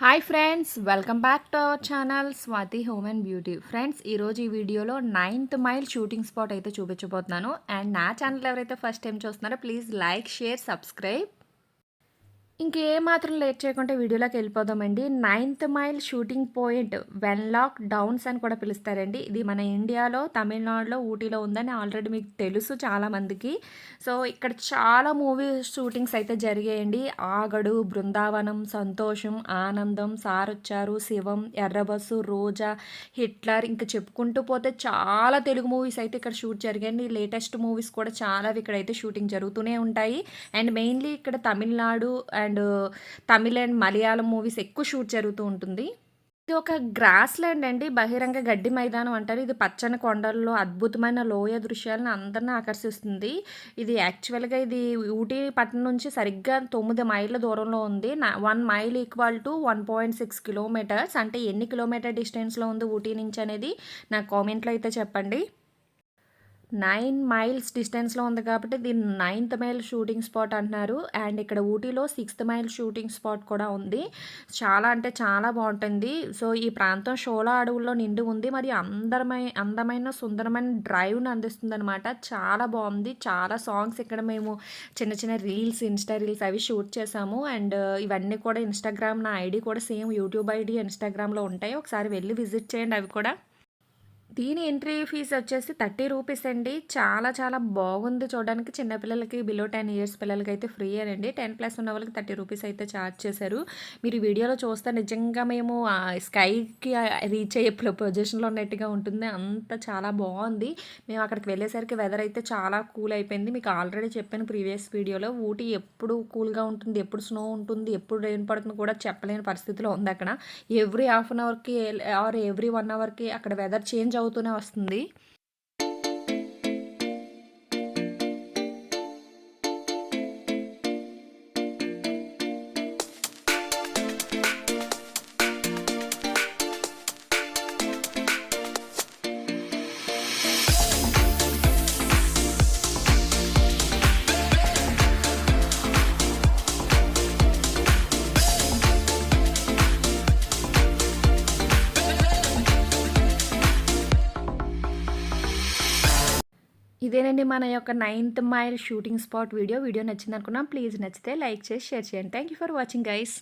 Hi friends welcome back to our channel Swathi home and beauty friends ఈరోజు ఈ వీడియోలో ninth mile shooting spot అయితే చూపించబోతున్నాను. And నా ఛానల్ ఎవరైతే ఫస్ట్ టైం చూస్తున్నారో ప్లీజ్ లైక్ షేర్ సబ్స్క్రైబ్ ఇంకే మాత్రం లేట్ చేయకుండా వీడియోలోకి వెళ్ళిపోదామండి. Ninth mile shooting point Wenlock Downs అని కూడా పిలుస్తారండి. ఇది మన ఇండియాలో తమిళనాడులో ఊటీలో ఉందని ఆల్రెడీ మీకు తెలుసు చాలామందికి. సో ఇక్కడ చాలా మూవీ షూటింగ్స్ అయితే జరిగాయండి. ఆగడు బృందావనం సంతోషం ఆనందం సారొచ్చారు శివం ఎర్రబస్సు రోజా హిట్లర్ ఇంకా చెప్పుకుంటూ పోతే చాలా తెలుగు మూవీస్ అయితే ఇక్కడ షూట్ జరిగాయండి. లేటెస్ట్ మూవీస్ కూడా చాలా ఇక్కడైతే షూటింగ్ జరుగుతూనే ఉంటాయి. అండ్ మెయిన్లీ ఇక్కడ Tamil Nadu and Tamil and Malayalam movies ఎక్కువ షూట్ జరుగుతూ ఉంటుంది. ఇది ఒక గ్రాస్ ల్యాండ్ అండి. బహిరంగ గడ్డి మైదానం అంటారు. ఇది పచ్చని కొండల్లో అద్భుతమైన లోయ దృశ్యాలను అందరిని ఆకర్షిస్తుంది. ఇది యాక్చువల్గా ఇది ఊటీ పట్టణం నుంచి సరిగ్గా తొమ్మిది మైళ్ళ దూరంలో ఉంది. One mile equal to one point six kilometres అంటే ఎన్ని కిలోమీటర్ డిస్టెన్స్లో ఉంది ఊటీ నుంచి అనేది నాకు కామెంట్లో అయితే చెప్పండి. నైన్ మైల్స్ డిస్టెన్స్లో ఉంది కాబట్టి దీన్ని నైన్త్ మైల్ షూటింగ్ స్పాట్ అంటున్నారు. అండ్ ఇక్కడ ఊటీలో సిక్స్త్ మైల్ షూటింగ్ స్పాట్ కూడా ఉంది. చాలా అంటే చాలా బాగుంటుంది. సో ఈ ప్రాంతం షోలా అడవుల్లో నిండి ఉంది. మరి అందరమైన అందమైన సుందరమైన డ్రైవ్ని అందిస్తుంది అనమాట చాలా బాగుంది. చాలా సాంగ్స్ ఇక్కడ మేము చిన్న చిన్న రీల్స్ ఇన్స్టా రీల్స్ అవి షూట్ చేసాము. అండ్ ఇవన్నీ కూడా ఇన్స్టాగ్రామ్ నా ఐడి కూడా సేమ్ యూట్యూబ్ ఐడి ఇన్స్టాగ్రామ్లో ఉంటాయి. ఒకసారి వెళ్ళి విజిట్ చేయండి అవి కూడా. దీని ఎంట్రీ ఫీజు వచ్చేసి థర్టీ రూపీస్ అండి. చాలా చాలా బాగుంది చూడడానికి. చిన్నపిల్లలకి బిలో టెన్ ఇయర్స్ పిల్లలకి అయితే ఫ్రీ అండి టెన్ ప్లస్ ఉన్న వాళ్ళకి థర్టీ రూపీస్ అయితే ఛార్జ్ చేశారు. మీరు వీడియోలో చూస్తే నిజంగా మేము స్కైకి రీచ్ అయ్యే పొజిషన్లో ఉన్నట్టుగా ఉంటుంది. అంత చాలా బాగుంది. మేము అక్కడికి వెళ్ళేసరికి వెదర్ అయితే చాలా కూల్ అయిపోయింది. మీకు ఆల్రెడీ చెప్పాను ప్రీవియస్ వీడియోలో ఊటీ ఎప్పుడు కూల్గా ఉంటుంది ఎప్పుడు స్నో ఉంటుంది ఎప్పుడు రెయిన్ పడుతుంది కూడా చెప్పలేని పరిస్థితిలో ఉంది అక్కడ. ఎవ్రీ హాఫ్ అన్ అవర్కి ఆర్ ఎవ్రీ వన్ అవర్కి అక్కడ వెదర్ చేంజ్ అవుతుంది అవుతూనే వస్తుంది. ఇదేనండి మన యొక్క ninth mile shooting spot video. Video నచ్చింది అనుకున్నాం ప్లీజ్ నచ్చితే లైక్ చేసి షేర్ చేయండి. Thank you for watching guys